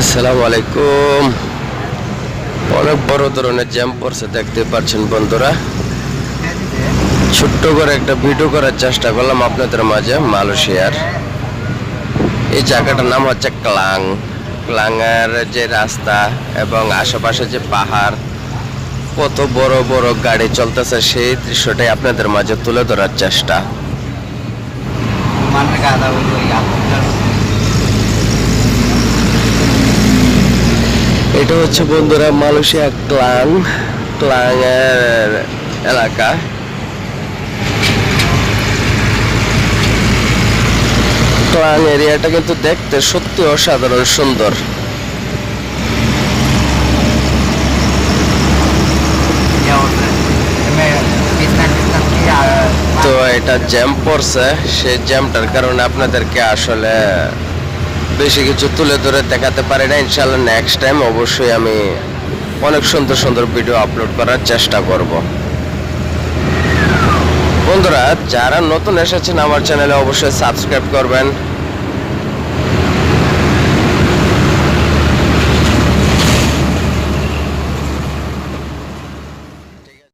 আসসালামু আলাইকুম। অনেক বড় ধরনের জ্যাম পড়ছে, দেখতে পাচ্ছেন বন্ধুরা। ছোট্ট করে একটা ভিডিও করার চেষ্টা করলাম আপনাদের মাঝে, মালয়েশিয়ার। এই জায়গাটার নাম হচ্ছে ক্লাং। ক্লাংয়ের যে রাস্তা এবং আশেপাশে যে পাহাড়, কত বড় বড় গাড়ি চলতেছে, সেই দৃশ্যটাই আপনাদের মাঝে তুলে ধরার চেষ্টা। এটা হচ্ছে বন্ধুরা মালয়েশিয়া ক্লাং ক্লাং এর এলাকা ক্লাং এরিয়াটা কিন্তু দেখতে সত্যি অসাধারণ সুন্দর. তো এটা জ্যাম পড়ছে, সেই জ্যামটার কারণে আপনাদেরকে আসলে বেশি কিছু তুলে ধরে দেখাতে পারি না। ইনশাল্লাহ নেক্সট টাইম অবশ্যই আমি অনেক সুন্দর সুন্দর ভিডিও আপলোড করার চেষ্টা করব। বন্ধুরা, যারা নতুন এসেছেন আমার চ্যানেলে অবশ্যই সাবস্ক্রাইব করবেন।